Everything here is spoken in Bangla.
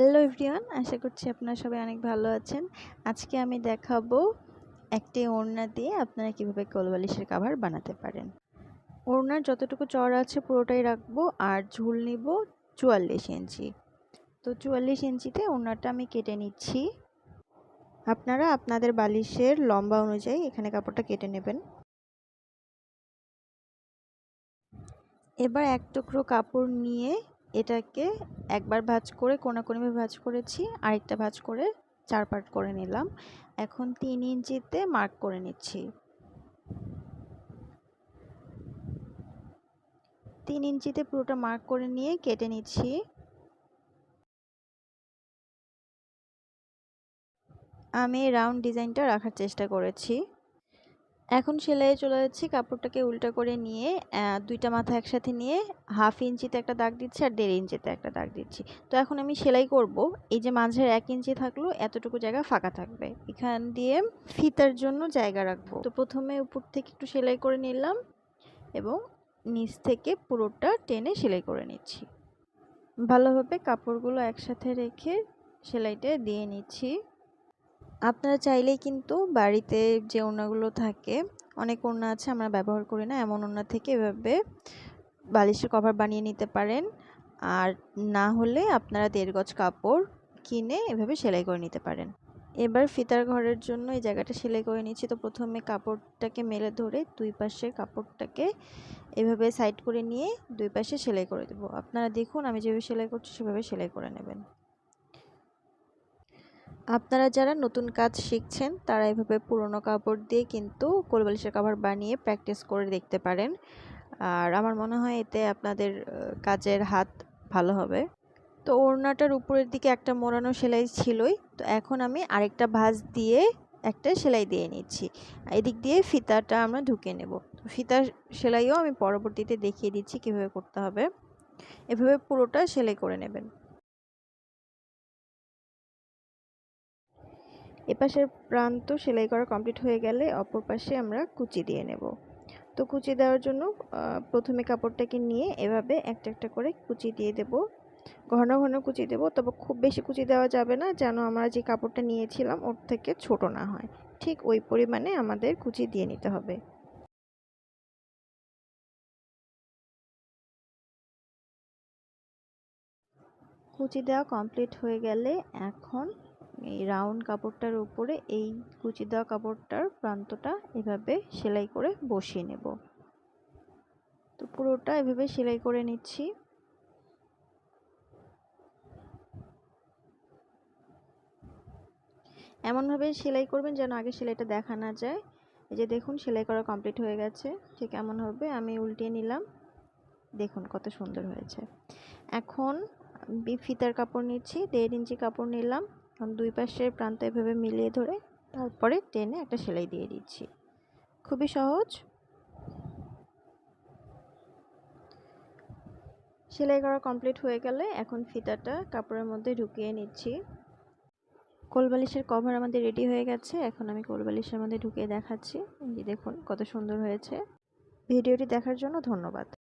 হ্যালো এভরিওয়ান আশা করছি আপনারা সবাই অনেক ভালো আছেন। আজকে আমি দেখাবো একটি ওড়না দিয়ে আপনারা কীভাবে কোলবালিশের কাভার বানাতে পারেন। ওড়নার যতটুকু চড়া আছে পুরোটাই রাখব আর ঝুল নিব চুয়াল্লিশ ইঞ্চি। তো চুয়াল্লিশ ইঞ্চিতে ওড়নাটা আমি কেটে নিচ্ছি। আপনারা আপনাদের বালিশের লম্বা অনুযায়ী এখানে কাপড়টা কেটে নেবেন। এবার এক টুকরো কাপড় নিয়ে এটাকে একবার ভাজ করে কোনাকুনিভাবে ভাজ করেছি, আরেকটা ভাজ করে চার পার্ট করে নিলাম। এখন তিন ইঞ্চিতে মার্ক করে নিচ্ছি। তিন ইঞ্চিতে পুরোটা মার্ক করে নিয়ে কেটে নিচ্ছি। আমি রাউন্ড ডিজাইনটা রাখার চেষ্টা করেছি। এখন সেলাইয়ে চলে যাচ্ছি, কাপড়টাকে উল্টা করে নিয়ে দুইটা মাথা একসাথে নিয়ে হাফ ইঞ্চিতে একটা দাগ দিচ্ছি আর দেড় ইঞ্চিতে একটা দাগ দিচ্ছি। তো এখন আমি সেলাই করব। এই যে মাঝের এক ইঞ্চি থাকল, এতটুকু জায়গা ফাঁকা থাকবে। এখান দিয়ে ফিতার জন্য জায়গা রাখব। তো প্রথমে উপর থেকে একটু সেলাই করে নিলাম এবং নিচ থেকে পুরোটা টেনে সেলাই করে নিচ্ছি। ভালোভাবে কাপড়গুলো একসাথে রেখে সেলাইটা দিয়ে নিচ্ছি। আপনারা চাইলেই কিন্তু বাড়িতে যে ওড়নাগুলো থাকে, অনেক ওড়না আছে আমরা ব্যবহার করি না, এমন ওড়না থেকে এভাবে বালিশের কভার বানিয়ে নিতে পারেন। আর না হলে আপনারা দেড় গজ কাপড় কিনে এভাবে সেলাই করে নিতে পারেন। এবার ফিতার ঘরের জন্য এই জায়গাটা সেলাই করে নিচ্ছি। তো প্রথমে কাপড়টাকে মেলে ধরে দুই পাশের কাপড়টাকে এভাবে সাইড করে নিয়ে দুই পাশে সেলাই করে দেবো। আপনারা দেখুন আমি যেভাবে সেলাই করছি, সেভাবে সেলাই করে নেবেন। আপনারা যারা নতুন কাজ শিখছেন, তারা এভাবে পুরনো কাপড় দিয়ে কিন্তু কোলবালিশের কাভার বানিয়ে প্র্যাকটিস করে দেখতে পারেন। আর আমার মনে হয় এতে আপনাদের কাজের হাত ভালো হবে। তো ওড়নাটার উপরের দিকে একটা মোড়ানো সেলাই ছিলই। তো এখন আমি আরেকটা ভাঁজ দিয়ে একটা সেলাই দিয়ে নিচ্ছি। এদিক দিয়ে ফিতাটা আমরা ঢুকে নেব। তো ফিতার সেলাইও আমি পরবর্তীতে দেখিয়ে দিচ্ছি কীভাবে করতে হবে। এভাবে পুরোটা সেলাই করে নেবেন। এপাশের প্রান্ত সেলাই করা কমপ্লিট হয়ে গেলে অপর পাশে আমরা কুচি দিয়ে নেব। তো কুচি দেওয়ার জন্য প্রথমে কাপড়টাকে নিয়ে এভাবে একটা একটা করে কুচি দিয়ে দেব। ঘন ঘন কুচি দেব, তবে খুব বেশি কুচি দেওয়া যাবে না যেন আমরা যে কাপড়টা নিয়েছিলাম ওর থেকে ছোট না হয়। ঠিক ওই পরিমাণে আমাদের কুচি দিয়ে নিতে হবে। কুচি দেওয়া কমপ্লিট হয়ে গেলে এখন এই রাউন্ড কাপড়টার উপরে এই কুচি দেওয়া কাপড়টার প্রান্তটা এভাবে সেলাই করে বসিয়ে নেব। তো পুরোটা এভাবে সেলাই করে নিচ্ছি। এমনভাবে সেলাই করবেন যেন আগে সেলাইটা দেখা না যায়। এই যে দেখুন, সেলাই করা কমপ্লিট হয়ে গেছে। ঠিক এমন হবে আমি উল্টিয়ে নিলাম। দেখুন কত সুন্দর হয়েছে। এখন ফিতার কাপড় নিচ্ছি, দেড় ইঞ্চি কাপড় নিলাম। দুই পাশের প্রান্ত এভাবে মিলিয়ে ধরে তারপরে টেনে একটা সেলাই দিয়ে দিচ্ছি। খুবই সহজ। সেলাই করা কমপ্লিট হয়ে গেলে এখন ফিতাটা কাপড়ের মধ্যে ঢুকিয়ে নিচ্ছি। কোলবালিশের কভার আমাদের রেডি হয়ে গেছে। এখন আমি কোলবালিশের মধ্যে ঢুকিয়ে দেখাচ্ছি। দেখুন, কত সুন্দর হয়েছে। ভিডিওটি দেখার জন্য ধন্যবাদ।